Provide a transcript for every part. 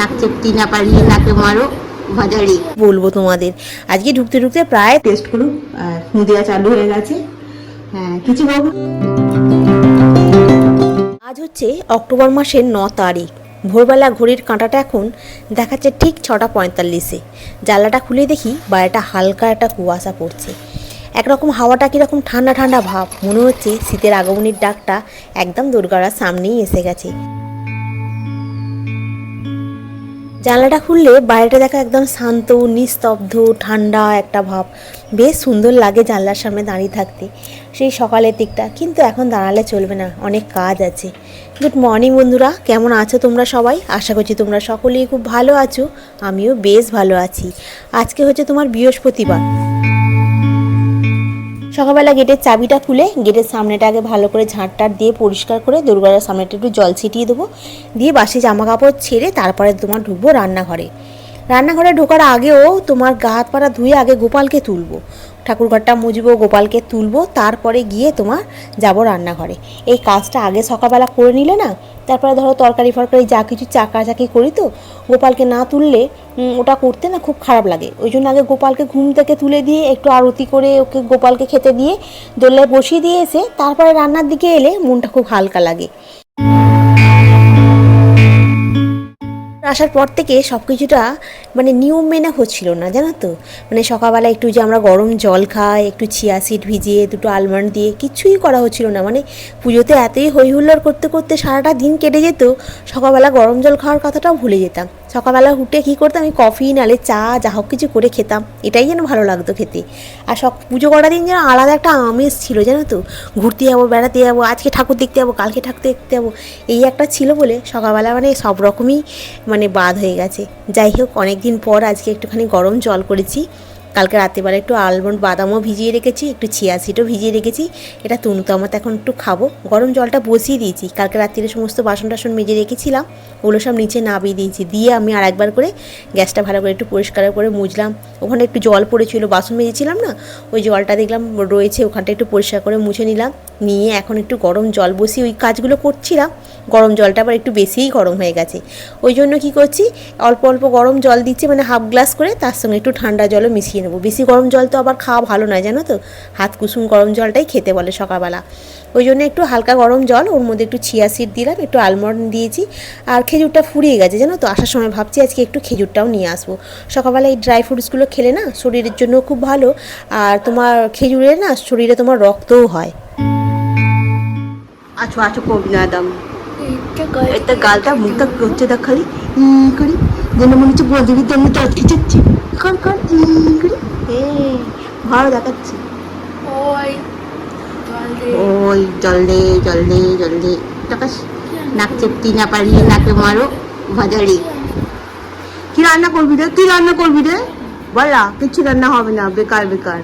নাক চেপটি না পারলে নাকে মারো ভাজাড়ি বলব তোমাদের। আজকে ঢুকতে ঢুকতে প্রায় টেস্ট করুক আর চালু হয়ে গেছে। হ্যাঁ কিছু আজ হচ্ছে অক্টোবর মাসের ন তারিখ। ভোরবেলা ঘড়ির কাঁটাটা এখন দেখাচ্ছে ঠিক ছটা পঁয়তাল্লিশে। জানলাটা খুলে দেখি বাইরেটা হালকা একটা কুয়াশা পড়ছে। একরকম হাওয়াটা কীরকম ঠান্ডা ঠান্ডা ভাব। মনে হচ্ছে শীতের আগমনীর ডাকটা একদম দুর্গারার সামনেই এসে গেছে। জানলাটা খুললে বাইরেটা দেখা একদম শান্ত, নিস্তব্ধ, ঠান্ডা একটা ভাব। বেশ সুন্দর লাগে জানলার সামনে দাঁড়িয়ে থাকতে, সেই সকালের দিকটা। কিন্তু এখন দাঁড়ালে চলবে না, অনেক কাজ আছে। গুড মর্নিং বন্ধুরা, কেমন আছো তোমরা সবাই? আশা করছি তোমরা সকলেই খুব ভালো আছো, আমিও বেশ ভালো আছি। আজকে হচ্ছে তোমার বৃহস্পতিবার। সকালবেলা গেটের চাবিটা খুলে গেটের সামনেটা আগে ভালো করে ঝাঁটটার দিয়ে পরিষ্কার করে দুর্গার সামনেটা একটু জল ছিটিয়ে দেবো। দিয়ে বাসি জামা কাপড় ছেড়ে তারপরে তোমার ঢুকবো রান্নাঘরে। রান্নাঘরে ঢোকার আগেও তোমার গা হাত পাড়া ধুয়ে আগে গোপালকে তুলবো। ঠাকুরঘরটা মুজবো গোপালকে তুলবো, তারপরে গিয়ে তোমার যাব রান্নাঘরে। এই কাজটা আগে সকালবেলা করে নিলে না তারপরে ধরো তরকারি ফরকারি যা কিছু চাকা চাকি করি তো, গোপালকে না তুললে ওটা করতে না খুব খারাপ লাগে। ওই জন্য আগে গোপালকে ঘুম থেকে তুলে দিয়ে একটু আরতি করে ওকে গোপালকে খেতে দিয়ে দোল্লায় বসিয়ে দিয়ে এসে তারপরে রান্নার দিকে এলে মনটা খুব হালকা লাগে। আসার পর থেকে সব কিছুটা মানে নিয়ম মেনে হচ্ছিল না, জানো তো? মানে সকালবেলা একটু যে আমরা গরম জল খাই, একটু চিয়া সিড ভিজিয়ে, দুটো আলমন্ড দিয়ে কিছুই করা হচ্ছিল না। মানে পুজোতে এতই হই হুল্লোড় করতে করতে সারাটা দিন কেটে যেত, সকালবেলা গরম জল খাওয়ার কথাটাও ভুলে যেতাম। সকালবেলা উঠে কী করতাম? আমি কফি, নালে চা, যা হোক কিছু করে খেতাম। এটাই যেন ভালো লাগতো খেতে। আর সব পুজো করার দিন যেন আলাদা একটা আমেজ ছিল, জানো তো? ঘুরতে যাব, বেড়াতে যাব, আজকে ঠাকুর দেখতে যাব, কালকে ঠাকুর দেখতে যাব, এই একটা ছিল বলে সকালবেলা মানে সব রকমই মানে বাদ হয়ে গেছে। যাই হোক অনেক দিন পর আজকে একটুখানি গরম জল করেছি। কালকে রাত্রিবেলা একটু আলমন্ড বাদামও ভিজিয়ে রেখেছি, একটু চিয়া সিডও ভিজিয়ে রেখেছি। এটা তনু তো আমার এখন একটু খাব। গরম জলটা বসিয়ে দিয়েছি। কালকে রাত্রিরে সমস্ত বাসন টাসন মেজে রেখেছিলাম। ওগুলো সব নিচে নামিয়ে দিয়েছি। দিয়ে আমি আর একবার করে গ্যাসটা ভালো করে একটু পরিষ্কার করে মুছলাম ওখানে একটু জল পড়েছিল, বাসন মেজেছিলাম না? ওই জলটা দেখলাম রয়েছে, ওখানটা একটু পরিষ্কার করে মুছে নিলাম। নিয়ে এখন একটু গরম জল বসিয়ে ওই কাজগুলো করছিলাম। গরম জলটা আবার একটু বেশিই গরম হয়ে গেছে। ওই জন্য কি করছি? অল্প অল্প গরম জল দিচ্ছি মানে হাফ গ্লাস করে, তার সঙ্গে একটু ঠান্ডা জলও মিশিয়ে নেব বেশি গরম জল তো আবার খাওয়া ভালো নয় জানো তো? হাত কুসুম গরম জলটাই খেতে বলে সকালবেলা। ওই জন্য একটু হালকা গরম জল ওর মধ্যে একটু চিয়া সিড দিলাম একটু আলমন্ড দিয়েছি আর খেজুরটা ফুরিয়ে গেছে জানো তো? আসার সময় ভাবছি আজকে একটু খেজুরটাও নিয়ে আসব। সকালবেলা এই ড্রাই ফ্রুটসগুলো খেলে না শরীরের জন্য খুব ভালো আর তোমার খেজুরে না শরীরে তোমার রক্তও হয়। আচ্ছা আচ্ছা করবি না দাম এটা গালটা মুখটা করছে দেখ খালি ই করি যেন মনে হচ্ছে বল দিবি জন্য তো যাচ্ছি কর। কর ভালো দেখাচ্ছি। ওই ওই জল দে জল দে জল দে। টাকাস নাক চেপটি না পারলে নাকে মারো ভাজারি কি রান্না করবি রে? কি রান্না করবি রে? বলা কিছু রান্না হবে না বেকার বেকার।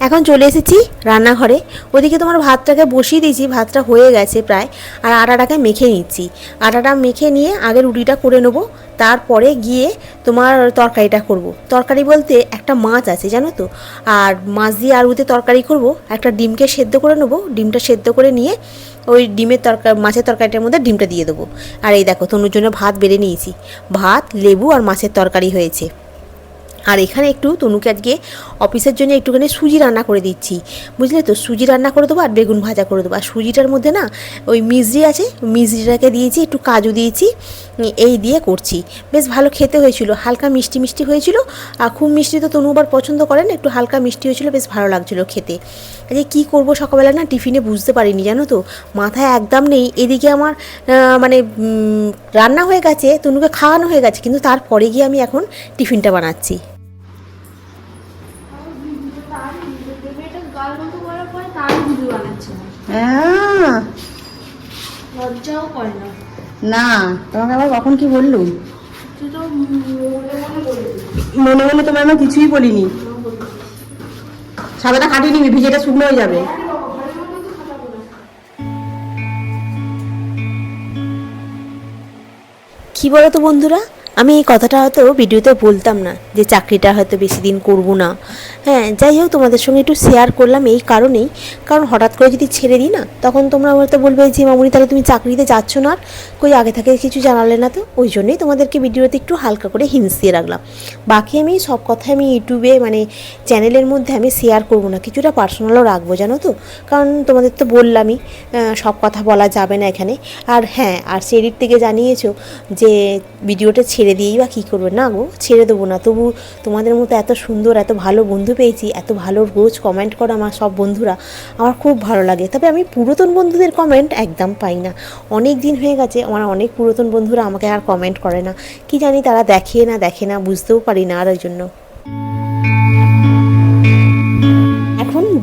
এখন চলে এসেছি রান্নাঘরে। ওদিকে তোমার ভাতটাকে বসিয়ে দিয়েছি, ভাতটা হয়ে গেছে প্রায়, আর আটাটাকে মেখে নিচ্ছি। আটাটা মেখে নিয়ে আগে রুটিটা করে নেব, তারপরে গিয়ে তোমার তরকারিটা করব। তরকারি বলতে একটা মাছ আছে, জানো তো? আর মাছ দিয়ে আলুতে তরকারি করব, একটা ডিমকে সেদ্ধ করে নেব, ডিমটা সেদ্ধ করে নিয়ে ওই ডিমের তরকারি মাছের তরকারিটার মধ্যে ডিমটা দিয়ে দেবো। আর এই দেখো, তনুর জন্য ভাত বেড়ে নিয়েছি। ভাত, লেবু আর মাছের তরকারি হয়েছে। আর এখানে একটু তনুকে আজকে অফিসের জন্য একটুখানি সুজি রান্না করে দিচ্ছি। বুঝলে তো? সুজি রান্না করে দেবো আর বেগুন ভাজা করে দেবো। আর সুজিটার মধ্যে না ওই মিজরি আছে মিজরিটাকে দিয়েছি, একটু কাজু দিয়েছি এই দিয়ে করছি। বেশ ভালো খেতে হয়েছিল, হালকা মিষ্টি মিষ্টি হয়েছিল। আর খুব মিষ্টি তো তনু আবার পছন্দ করেন একটু হালকা মিষ্টি হয়েছিল, বেশ ভালো লাগছিল খেতে। আজকে কী করব সকালবেলা না টিফিনে বুঝতে পারিনি, জানো তো? মাথায় একদম নেই। এদিকে আমার মানে রান্না হয়ে গেছে, তনুকে খাওয়ানো হয়ে গেছে, কিন্তু তারপরে গিয়ে আমি এখন টিফিনটা বানাচ্ছি এটা গাল বন্ধ করার পরে তারই ভিডিও বানাচ্ছে না হ্যাঁ লজ্জাও করে না। না তোমাকে আবার কখন কি বললু? মনে মনে বলে দিবি মনে মনে তোমার আমি কিছুই বলিনি। সাদাটা কাটিয়ে নিবি ভিজেটা শুকনো হয়ে যাবে। কি বলো তো বন্ধুরা? আমি এই কথাটা হয়তো ভিডিওতে বলতাম না যে চাকরিটা হয়তো বেশি দিন করব না। হ্যাঁ যাই হোক, তোমাদের সঙ্গে একটু শেয়ার করলাম এই কারণেই। কারণ হঠাৎ করে যদি ছেড়ে দিই না, তখন তোমরা হয়তো বলবে যে, মামুনি, তাহলে তুমি চাকরিতে যাচ্ছ না আর কই আগে থেকে কিছু জানালে না তো? ওই জন্যই তোমাদেরকে ভিডিওতে একটু হালকা করে হিন্স দিয়ে রাখলাম। বাকি আমি সব কথা আমি ইউটিউবে মানে চ্যানেলের মধ্যে আমি শেয়ার করব না, কিছুটা পার্সোনালও রাখব, জানো তো? কারণ তোমাদের তো বললামই সব কথা বলা যাবে না এখানে। আর হ্যাঁ আর সেরির থেকে জানিয়েছো যে, ভিডিওটা ছেড়ে দিয়েই বা কী করবে? না গো, ছেড়ে দেবো না। তবু তোমাদের মতো এত সুন্দর, এত ভালো বন্ধু পেয়েছি, এত ভালো রোজ কমেন্ট করো আমার সব বন্ধুরা। আমার খুব ভালো লাগে। তবে আমি পুরাতন বন্ধুদের কমেন্ট একদম পাই না। অনেক দিন হয়ে গেছে, আমার অনেক পুরাতন বন্ধুরা আমাকে আর কমেন্ট করে না। কি জানি তারা দেখে না দেখে না, বুঝতেও পারি না আর ওই জন্য।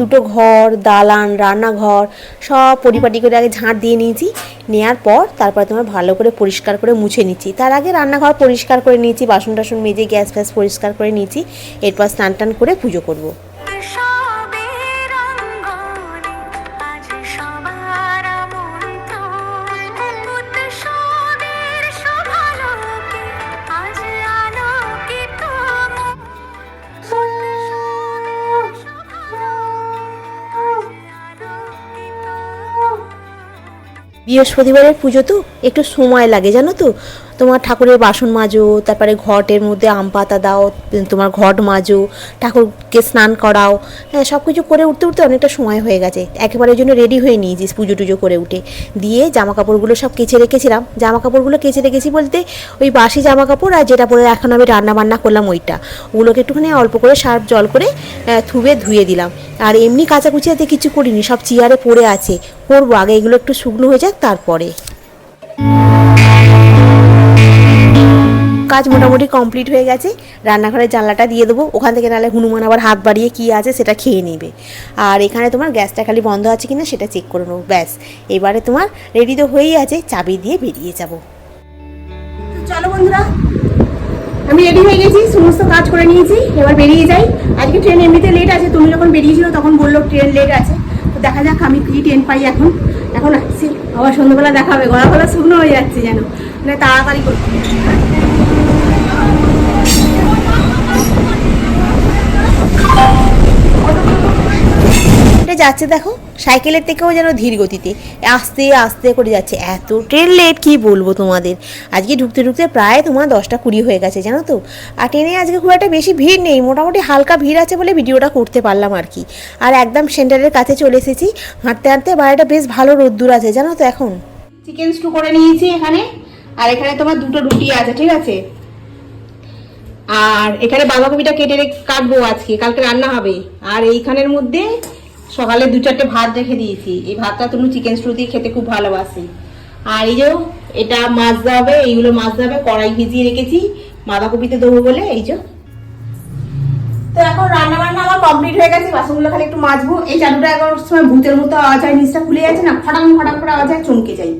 দুটো ঘর, দালান, রান্নাঘর, সব পরিপাটি করে আগে ঝাঁট দিয়ে নিয়েছি। নেওয়ার পর তারপরে তোমার ভালো করে পরিষ্কার করে মুছে নিচ্ছি। তার আগে রান্নাঘর পরিষ্কার করে নিয়েছি বাসন টাসন মেজে গ্যাস ফ্যাস পরিষ্কার করে নিয়েছি। এরপর স্নান টান করে পুজো করব। বৃহস্পতিবারের পুজো তো একটু সময় লাগে জানো তো? তোমার ঠাকুরের বাসন মাজো, তারপরে ঘটের মধ্যে আম পাতা দাও, তোমার ঘট মাজো, ঠাকুরকে স্নান করাও হ্যাঁ সব কিছু করে উঠতে উঠতে অনেকটা সময় হয়ে গেছে। একেবারে জন্য রেডি হয়ে নিয়েছি পুজো টুজো করে উঠে। দিয়ে জামা কাপড়গুলো সব কেচে রেখেছিলাম। জামা কাপড়গুলো কেচে রেখেছি বলতে ওই বাসি জামা কাপড় আর যেটা পরে এখন আমি রান্না বান্না করলাম ওইটা। ওগুলোকে একটুখানি অল্প করে সার্ফ জল করে থুবে ধুয়ে দিলাম। আর এমনি কাচাকুচি হাতে কিছু করিনি, সব চেয়ারে পড়ে আছে। করব আগে এগুলো একটু শুকনো হয়ে যাক তারপরে। কাজ মোটামুটি কমপ্লিট হয়ে গেছে। রান্নাঘরের জানলাটা দিয়ে দেবো। ওখান থেকে নাহলে হনুমান আবার হাত বাড়িয়ে কী আছে সেটা খেয়ে নেবে। আর এখানে তোমার গ্যাসটা খালি বন্ধ আছে কিনা সেটা চেক করে নেব। ব্যাস, এবারে তোমার রেডি তো হয়েই আছে, চাবি দিয়ে বেরিয়ে যাব। চলো বন্ধুরা, আমি রেডি হয়ে গেছি, সমস্ত কাজ করে নিয়েছি, এবার বেরিয়ে যাই। আজকে ট্রেন এমনিতে লেট আছে, তুমি যখন বেরিয়েছিল তখন বলল ট্রেন লেট আছে। তো দেখা যাক, আমি কি ট্রেন পাই এখন। এখন আসছি। আবার সন্ধ্যাবেলা দেখা হবে গলা গলা শুকনো হয়ে যাচ্ছে যেন। মানে তাড়াতাড়ি করতে যাচ্ছে দেখো, সাইকেলের থেকেও যেন ধীর গতিতে, আস্তে আস্তে করে যাচ্ছে। এত ট্রেন লেট কি বলব তোমাদের? আজকে ঢুকতে ঢুকতে প্রায় তোমার দশটা কুড়ি হয়ে গেছে, জানো তো? আর ট্রেনে আজকে খুব একটা বেশি ভিড় নেই, মোটামুটি হালকা ভিড় আছে বলে ভিডিওটা করতে পারলাম আর কি। আর একদম সেন্টারের কাছে চলে এসেছি, হাঁটতে হাঁটতে বাইরেটা বেশ ভালো রোদ্দুর আছে, জানো তো এখন? চিকেন স্টু করে নিয়েছি এখানে, আর এখানে তোমার দুটো রুটি আছে, ঠিক আছে? আর এখানে বাঁধাকপিটা কেটে কাটবো আজকে, কালকে রান্না হবে। আর এইখানের মধ্যে সকালে দু চারটে ভাত রেখে দিয়েছি। এই ভাতটা তুমি চিকেন স্টু দিয়ে খেতে খুব ভালোবাসি। আর এই যে এটা মাছ দেওয়া এইগুলো মাছ দেওয়া কড়াই ভিজিয়ে রেখেছি। বাঁধাকপিতে দেবো বলে, এই যে। তো এখন রান্না বান্না আমার কমপ্লিট হয়ে গেছে, বাসনগুলো খালি একটু মাজবো। এই চাদুটা এখন সময় ভূতের মতো আওয়াজ হয়, নিচটা খুলে যাচ্ছে না, ফটাং ফটাং করে আওয়াজ হয়, চমকে যাই।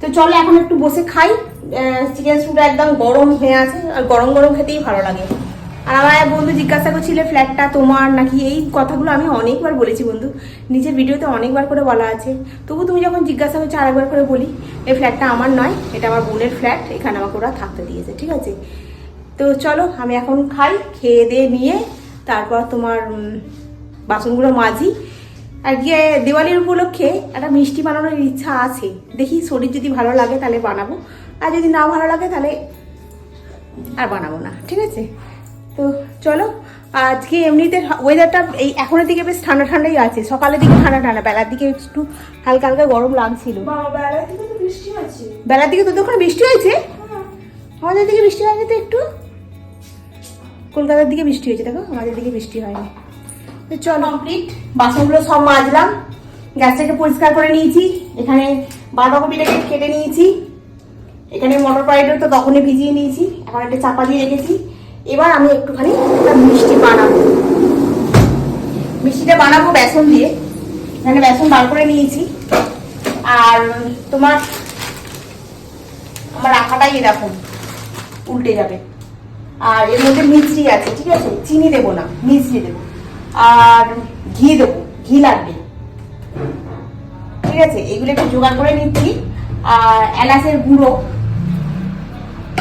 তো চলো এখন একটু বসে খাই। চিকেন স্যুপটা একদম গরম হয়ে আছে, আর গরম গরম খেতেই ভালো লাগে। আর আমার এক বন্ধু জিজ্ঞাসা করছিলে ফ্ল্যাটটা তোমার নাকি? এই কথাগুলো আমি অনেকবার বলেছি বন্ধু। নিজের ভিডিওতে অনেকবার করে বলা আছে। তবু তুমি যখন জিজ্ঞাসা করছ, আরেকবার করে বলি এই ফ্ল্যাটটা আমার নয়, এটা আমার বোনের ফ্ল্যাট এখানে আমাকে ওরা থাকতে দিয়েছে, ঠিক আছে? তো চলো, আমি এখন খাই, খেয়ে দিয়ে নিয়ে তারপর তোমার বাসনগুলো মাজি। আর গিয়ে দিওয়ালির উপলক্ষে একটা মিষ্টি বানানোর ইচ্ছা আছে। দেখি শরীর যদি ভালো লাগে তাহলে বানাবো। আর যদি না ভালো লাগে তাহলে আর বানাবো না ঠিক আছে? তো চলো আজকে এমনিতে ওয়েদারটা এই এখনের দিকে বেশ ঠান্ডা ঠান্ডাই আছে সকালের দিকে ঠান্ডা ঠান্ডা বেলার দিকে একটু হালকা হালকা গরম লাগছিল। বেলার দিকে তোদের ওখানে বৃষ্টি হয়েছে। আমাদের দিকে বৃষ্টি হয়নি তো একটু। কলকাতার দিকে বৃষ্টি হয়েছে দেখো আমাদের দিকে বৃষ্টি হয়নি। তো চলো কমপ্লিট বাসনগুলো সব মাজলাম গ্যাসটাকে পরিষ্কার করে নিয়েছি এখানে বাঁধাকপিটাকে কেটে নিয়েছি। এখানে মটর পাউডার তো তখনই ভিজিয়ে নিয়েছি, এখন একটা চাপা দিয়ে রেখেছি। এবার আমি একটুখানি একটা মিষ্টি বানাবো। মিষ্টিটা বানাবো বেসন দিয়ে। এখানে বেসন বার করে নিয়েছি। আর তোমার, আমার রাখাটাই এরকম উল্টে যাবে। আর এর মধ্যে মিষ্টি আছে, ঠিক আছে? চিনি দেবো না, মিষ্টি দেবো। আর ঘি দেবো, ঘি লাগবে। ঠিক আছে? এগুলো একটু জোগাড় করে নিচ্ছি। আর এলাচের গুঁড়ো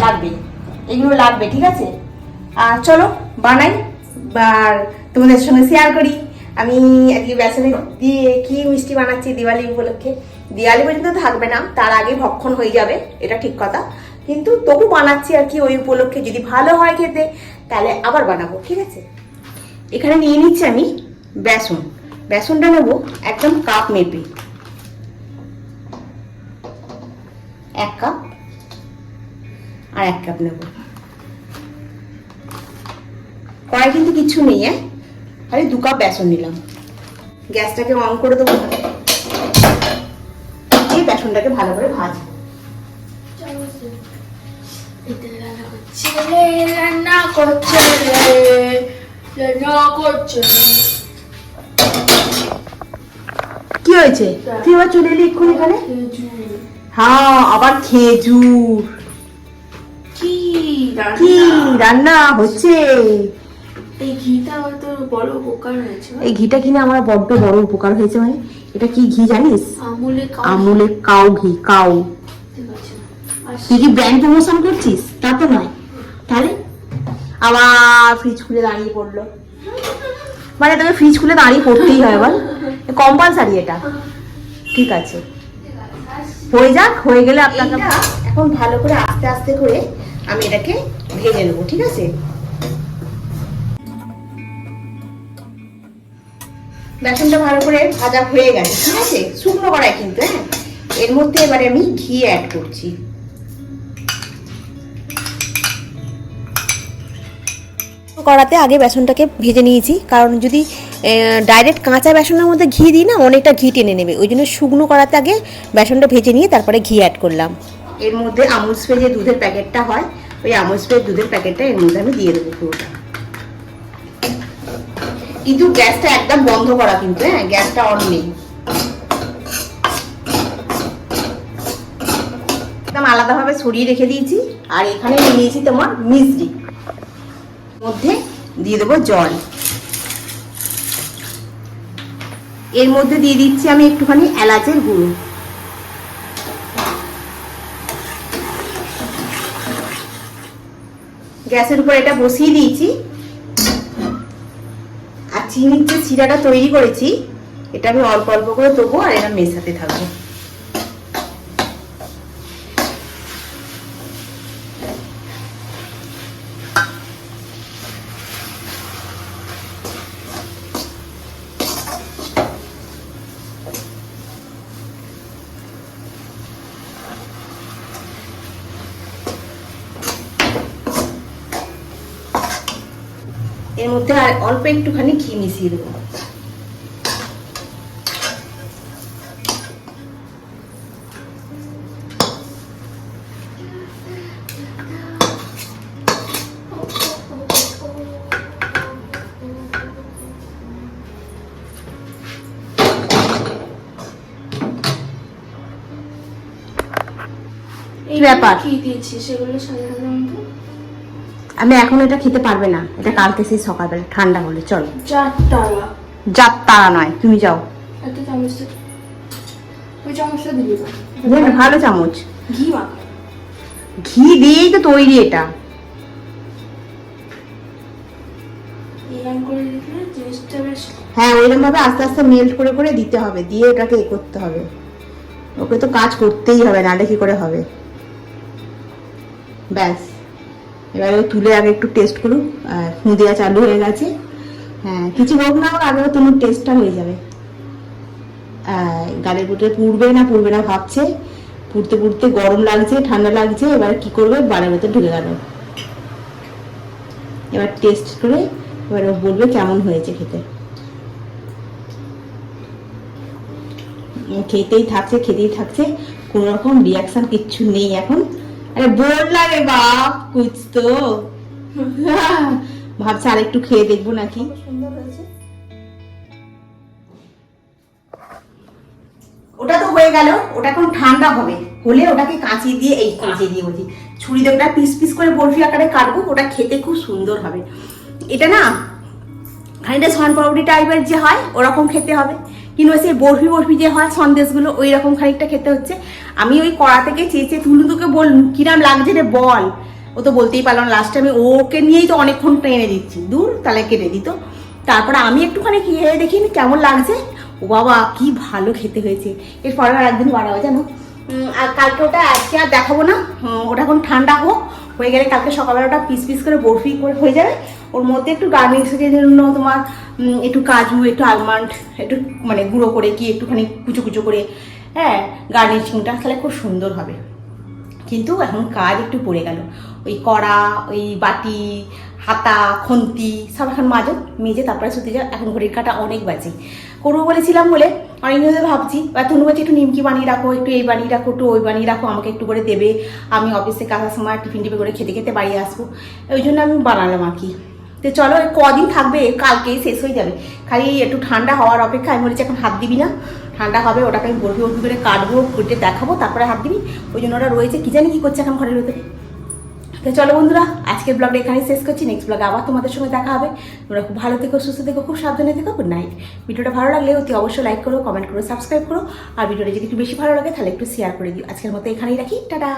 লাগবে এগুলো লাগবে, ঠিক আছে? আর চলো, বানাই আর তোমাদের সঙ্গে শেয়ার করি। আমি আজকে বেসনে দিয়ে কি মিষ্টি বানাচ্ছি দিওয়ালি উপলক্ষে? দিওয়ালি পর্যন্ত থাকবে না, তার আগে ভক্ষণ হয়ে যাবে, এটা ঠিক কথা। কিন্তু তবু বানাচ্ছি আর কি ওই উপলক্ষে, যদি ভালো হয় খেতে, তাহলে আবার বানাবো, ঠিক আছে? এখানে নিয়ে নিচ্ছি আমি বেসন। বেসনটা নেব একদম কাপ মেপে। এক কাপ আর এক কাপ নেব। কড়াই কিন্তু কিচ্ছু নেই হ্যাঁ খালি দু কাপ বেসন নিলাম। গ্যাসটাকে অন করে দেবো দিয়ে বেসনটাকে ভালো করে ভাজ। রান্না করছে রে রান্না করছে কি হয়েছে? তুই আবার চলে এলি এক্ষুনি এখানে? হ্যাঁ আবার খেজুর। কি রান্না? হচ্ছে? এই ঘিটা হয়তো বড় উপকার হয়েছে এই ঘিটা কিনে আমার বড্ড বড় উপকার হয়েছে মানে এটা কি ঘি জানিস? আমুলে কাউ ঘি। কাউ তুই কি ব্র্যান্ড প্রমোশন করছিস? তা তো নয়। তাহলে আবার ফ্রিজ খুলে দাঁড়িয়ে পড়ল। মানে তোকে ফ্রিজ খুলে দাঁড়িয়ে পড়তেই হয় বল। কম্পালসারি এটা। ঠিক আছে। হয়ে যাক হয়ে গেলে আপনাকে এখন ভালো করে আস্তে আস্তে করে আমি এটাকে ভেজে নেব, ঠিক আছে? বেসনটা ভালো করে ভাজা হয়ে গেছে, ঠিক আছে? শুকনো কড়াই কিন্তু হ্যাঁ? এর মধ্যে এবারে আমি ঘি অ্যাড করছি। কড়াতে আগে বেসনটাকে ভেজে নিয়েছি, কারণ যদি ডাইরেক্ট কাঁচা বেসনের মধ্যে ঘি দিই না, অনেকটা ঘি টেনে নেবে। ওই জন্য শুকনো কড়াতে আগে বেসনটা ভেজে নিয়ে তারপরে ঘি অ্যাড করলাম। এর মধ্যে আমুল স্প্রে যে দুধের প্যাকেটটা হয় ওই আমুল দুধের প্যাকেটটা এর মধ্যে আমি দিয়ে দেবো পুরোটা কিন্তু গ্যাসটা একদম বন্ধ করা কিন্তু হ্যাঁ গ্যাসটা অন নেই। একদম আলাদাভাবে সরিয়ে রেখে দিয়েছি, আর এখানে নিয়ে নিয়েছি তোমার মিষ্টি মধ্যে দিয়ে দেবো জল। এর মধ্যে দিয়ে দিচ্ছি আমি একটুখানি এলাচের গুঁড়ো। গ্যাসের উপর এটা বসিয়ে দিয়েছি। আর চিনির যে শিরাটা তৈরি করেছি, এটা আমি অল্প অল্প করে দেবো আর এটা মেশাতে থাকব। মধ্যে আর অল্প একটুখানি ঘি মিশিয়ে দেবো এই ব্যাপার? কি দিয়েছি সেগুলো সাধারণত আমি এখন এটা খেতে পারবে না। এটা কালকে সেই সকালবেলা ঠান্ডা হলে চলো। যার তারা নয় তুমি যাও। ভালো চামচ। ঘি দিয়েই তো তৈরি এটা। হ্যাঁ ওইরকম ভাবে আস্তে আস্তে মেল্ট করে করে দিতে হবে দিয়ে ওটাকে এ করতে হবে। ওকে তো কাজ করতেই হবে নাহলে কি করে হবে? ব্যাস। এবারে তুলে আগে একটু টেস্ট ফুঁ দেওয়া চালু হয়ে গেছে। হ্যাঁ কিছু হোক না হোক আগে তোমার টেস্টটা হয়ে যাবে। গালের বুটে পুড়বে না পুড়বে না ভাবছে। পুড়তে পুড়তে গরম লাগছে, ঠান্ডা লাগছে, এবার কি করবে? বাড়ির ভেতর ঢুকে গেল। এবার টেস্ট করে এবার বলবে কেমন হয়েছে খেতে। খেতেই থাকছে খেতেই থাকছে। কোন রকম রিয়াকশন কিচ্ছু নেই এখন। আরে বললা লাগে বাপ কুছ তো ভাবছে আর একটু খেয়ে দেখব নাকি। ওটা তো হয়ে গেল, ওটা এখন ঠান্ডা হবে। হলে ওটাকে কাঁচি দিয়ে, এই কাঁচি দিয়ে বলছি, ছুরি দিয়ে ওটা পিস পিস করে বরফি আকারে কাটবো, ওটা খেতে খুব সুন্দর হবে। এটা না, খানিকটা সন পাউডি টাইপের যে হয়, ওরকম খেতে হবে। কিংবা সেই বরফি বরফি যে হয় সন্দেশগুলো ওই রকম খানিকটা খেতে হচ্ছে। আমি ওই কড়া থেকে চেয়ে চেয়ে তুলু তোকে বল কিরাম লাগছে রে বল। ও তো বলতেই পারলাম লাস্টে আমি ওকে নিয়েই তো অনেকক্ষণ টেনে দিচ্ছি। দূর, তাহলে কেটে দিত। তারপরে আমি একটুখানি খেয়ে দেখি কেমন লাগছে? ও বাবা, কি ভালো খেতে হয়েছে। এরপরে আর একদিন বাড়াবো, জানো? আর কালকে ওটা আজকে আর দেখাবো না। ওটা এখন ঠান্ডা হোক হয়ে গেলে কালকে সকালবেলা ওটা পিস পিস করে বরফি করে হয়ে যাবে। ওর মধ্যে একটু গার্নিশের জন্য তোমার একটু কাজু, একটু আলমন্ড একটু মানে গুঁড়ো করে কি একটুখানি কুচো কুচো করে হ্যাঁ গার্নিশিংটা তাহলে খুব সুন্দর হবে। কিন্তু এখন কাজ একটু পড়ে গেল। ওই কড়া, ওই বাটি, হাতা, খন্তি, সব এখন মাজো, মেজে তারপরে শুতে যাও এখন ঘড়ির কাটা অনেক বাজে। করব বলেছিলাম বলে অনেকদিন ধরে ভাবছি বা তনু বলছে একটু নিমকি বানিয়ে রাখো, একটু এই বানিয়ে রাখো, একটু ওই বানিয়ে রাখো, আমাকে একটু করে দেবে। আমি অফিসে কাজের সময় টিফিন টিফিন করে খেতে খেতে বাড়ি আসব। ওই জন্য আমি বানালাম আর কি। তো চলো কদিন থাকবে কালকেই শেষ হয়ে যাবে। খালি একটু ঠান্ডা হওয়ার অপেক্ষা, আমি বলেছি এখন হাত দিবি না। ঠান্ডা হবে, ওটাকে আমি বরফি বরফি করে কাটবো কেটে দেখাবো, তারপরে হাত দিবি। ওই জন্য ওরা রয়েছে, কী জানি কী করছে এখন ঘরের ভেতরে। তো চলো বন্ধুরা, আজকের ব্লগটা এখানে শেষ করছি। নেক্সট ব্লগে আবার তোমাদের সঙ্গে দেখা হবে। তোমরা খুব ভালো থেকো, সুস্থ থেকো, খুব সাবধানে থেকো গুড নাইট ভিডিওটা ভালো লাগলে অতি অবশ্যই লাইক করো কমেন্ট করো সাবস্ক্রাইব করো। আর ভিডিওটা যদি একটু বেশি ভালো লাগে, তাহলে একটু শেয়ার করে দিও। আজকের মতো এখানেই রাখি। টাটা!